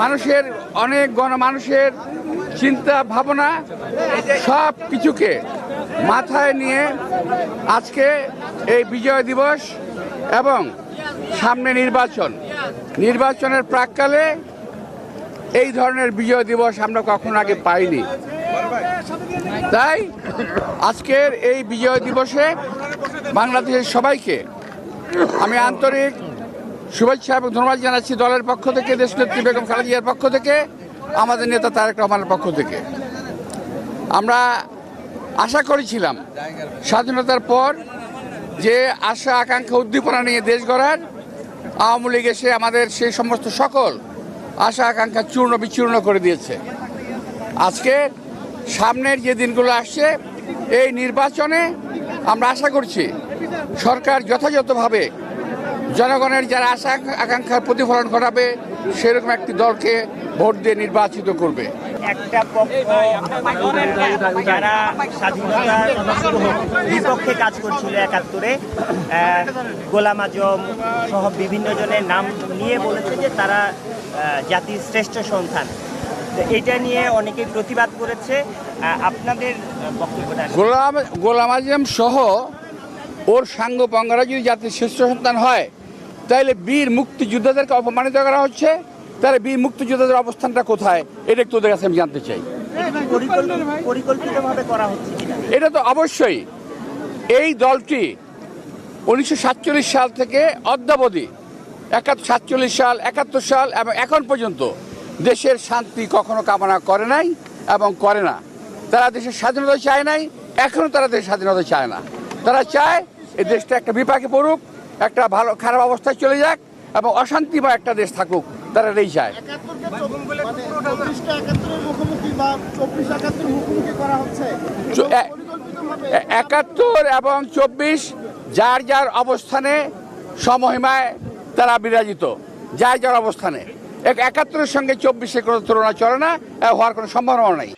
মানুষের অনেক গণমানুষের চিন্তা ভাবনা সব কিছুকে মাথায় নিয়ে আজকে এই বিজয় দিবস এবং সামনে নির্বাচন। নির্বাচনের প্রাককালে এই ধরনের বিজয় দিবস আমরা কখনো আগে পাইনি। তাই আজকের এই বিজয় দিবসে বাংলাদেশের সবাইকে আমি আন্তরিক শুভেচ্ছা এবং ধন্যবাদ জানাচ্ছি দলের পক্ষ থেকে, দেশনেত্রী বেগম খালেদা জিয়ার পক্ষ থেকে, আমাদের নেতা তারেক রহমানের পক্ষ থেকে। আমরা আশা করেছিলাম স্বাধীনতার পর যে আশা, আকাঙ্ক্ষা, উদ্দীপনা নিয়ে দেশ গড়ার, আওয়ামী লীগ এসে আমাদের সেই সমস্ত সকল আশা, আকাঙ্ক্ষা চূর্ণ বিচূর্ণ করে দিয়েছে। আজকে সামনের যে দিনগুলো আসছে, এই নির্বাচনে আমরা আশা করছি সরকার যথাযথভাবে জনগণের যারা আশা আকাঙ্ক্ষার প্রতিফলন ঘটাবে সেরকম একটি দলকে ভোট দিয়ে নির্বাচিত করবে। একটা পক্ষ যারা স্বাধীনতার বিপক্ষে কাজ করছিল একাত্তরে গোলাম আজম সহ বিভিন্ন জনের নাম নিয়ে বলেছে যে তারা জাতির শ্রেষ্ঠ সন্তান। এটা নিয়ে অনেকে প্রতিবাদ করেছে। আপনাদের বক্তব্যটা গোলাম গোলাম আজম সহ ওর সাঙ্গ পঙ্গরা যদি জাতির শ্রেষ্ঠ সন্তান হয় তাহলে বীর মুক্তিযোদ্ধাদেরকে অপমানিত করা হচ্ছে? তাহলে বীর মুক্তিযোদ্ধাদের অবস্থানটা কোথায়? এটা একটু ওদের কাছে আমি জানতে চাই। করা এটা তো অবশ্যই। এই দলটি উনিশশো সাতচল্লিশ সাল থেকে অদ্যাবধি একাত্তর সাতচল্লিশ সাল একাত্তর সাল এবং এখন পর্যন্ত দেশের শান্তি কখনো কামনা করে নাই এবং করে না। তারা দেশের স্বাধীনতা চায় নাই এখনও তারা দেশের স্বাধীনতা চায় না। তারা চায় এই দেশটা একটা বিপাকে পড়ুক একটা ভালো খারাপ অবস্থায় চলে যাক এবং অশান্তিময় একটা দেশ থাকুক তারা এটাই চায় বা চব্বিশ একাত্তর এবং চব্বিশ যার যার অবস্থানে সমহিমায় তারা বিরাজিত যার যার অবস্থানে। এক- একাত্তরের সঙ্গে চব্বিশের কোনো তুলনা চলে না হওয়ার কোনো সম্ভাবনা নেই।